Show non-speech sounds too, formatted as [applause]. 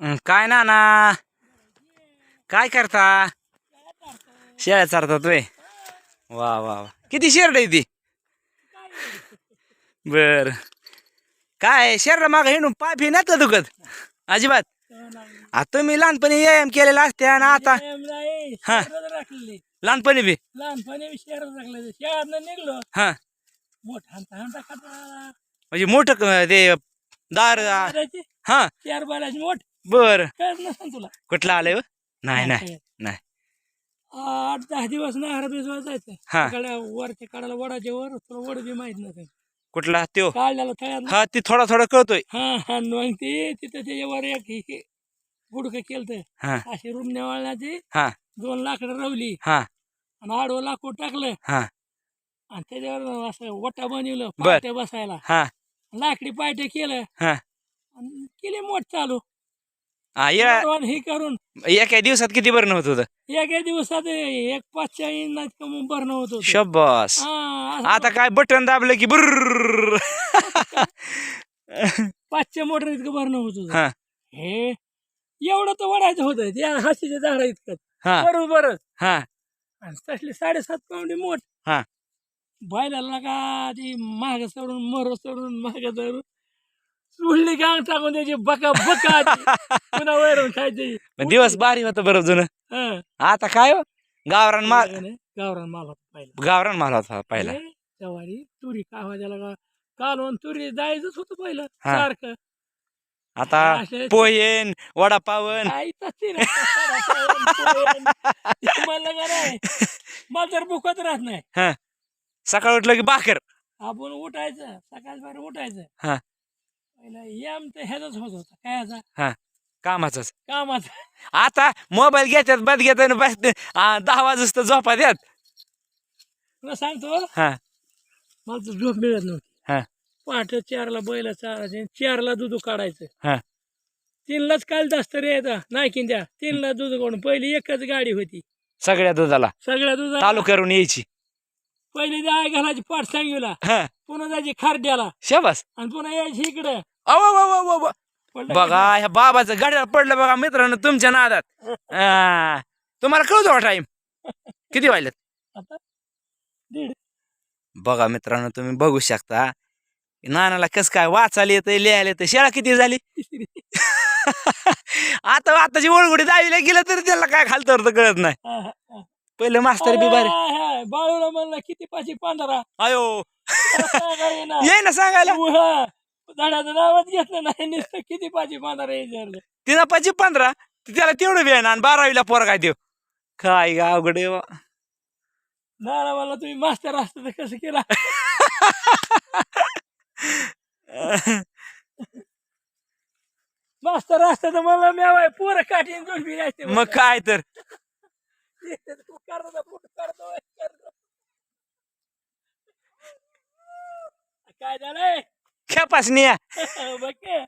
काय ना ना काय करता? शेळ्या चारतात वे वा वा वा. किती शेरड आहे ती? बर. काय शेरडा माग हिंडून पाय फी का दुखत? अजिबात. आ तुम्ही लहानपणी व्यायाम केलेला असते आणि आता हा. लहानपणी बी? लहानपणी शहरात निघलो. हा. म्हणजे मोठं ते दार हा. चार बालाची मोठ. बर. कळत नसेल तुला. कुठलं आलंय हो? नाही नाही नाही आठ दहा दिवस नाहरा भिजवा जायचं. हा. तिकडे वरच्या काढायला वडाच्या वर तुला वड बी माहीत नसेल. कुठला? त्यो. काढल्याला तयार हा ती थोडा थोडा कळतोय. हा हा मग ते तिथं त्याच्यावर एक गुडकं केलं हा. अशी रुमण्या वाळण्याची हा. दोन लाकडं रवली. हा. आणि आडवं लाकूड टाकलं. हा. आणि त्याच्यावर असं वटा बनवलं बर. पाट्या बसायला. हा. लाकडी पाट्या केलं. हा. आणि केले मोठ चालू. हा या हे करून. एका दिवसात किती बरं होत होतं? एका दिवसात एक पाचशे इंच कमून भरणं होत होतं. शब्बास. हा, असं आता काय बटन दाबलं की बुर्र. पाचशे मोटर इतकं भरणं होत होतं. हा. हे एवढं तर वाढायचं होतं. त्या हाशीच्या झाडा इतकं. हा. बरोबरच हा. आणि तसले साडेसात पावणे मोठ. हा. बायला का ती माग सोडून मोर सोडून माग धरून चुळली गांग टाकून त्याची बका बका. [laughs] पुन्हा वैरून खायची. पण दिवस भारी होतं बरं जुनं. हं. आता काय हो? गावरान माल गावरान माल होता पहिला. गावरान माल होता पहिला. हे, तुरी कावाजाला का कालवण तुरी जायचंच होतं पहिलं. हा. सारखं. आता असे- पोहेन वडापावन. तसली नाही. म्हणलं का नाही? मला तर भुकत राहत नाही. हा. सकाळ उठलं की भाकर. आपण उठायचं. सकाळ बाहेर उठायचं. हा. पहिला तर ह्याचाच होत होता. काय हा कामाचंच. कामाचा. आता मोबाईल घेतात बद घेतात बस दहा वाजता तर झोपा द्यात तुला सांगतो हा. मला तर झोप मिळत नव्हती. हा. पहाटे चारला बैल चारायचे चारला दूध काढायचं. हा. तीनलाच काल जास्त रे येतं नाही की द्या तीनला दूध काढून पहिली एकच गाडी होती. सगळ्या दुधाला. सगळ्या दूध चालू करून यायची. पहिली जाय घालायची पाठ सांगूला हा. पुन्हा जायची खारड्याला शाबास. आणि पुन्हा यायची इकडं. अव अव, बघा ह्या बाबाचं गाड्याला पडलं बघा मित्रांनो तुमच्या नादात. [laughs] हा. तुम्हाला कळतो टाइम किती वाजलेत? बघा मित्रांनो तुम्ही बघू शकता. नानाला कस काय वाचायला येतं लिहायला येतं शाळा किती झाली? [laughs] आता आताची ओळगुडी दहावीला गेलं तरी त्याला काय खालतं तर कळत नाही. हा, हा, हा. पहिलं मास्तर बी हा, हा. बाळूला म्हणलं किती पाचशे पंधरा अयो. [laughs] ये ना सांगायला. झाडाचं नावच घेतलं नाही नुसतं किती पाचशे पंधरा विचारलं तिनं पाचशे पंधरा? त्याला तेवढं आहे ना आणि बारावीला पोर काय देऊ? काय गा अवघड आहे बा. नाना मला तुम्ही मास्टर असतं तर कसं केला? मास्तर असतं तर मला मेवाय पोरं काठीन दोन बी असते मग काय तर? करतो, करतो. काय झालंय? खेपासनी या बघ की.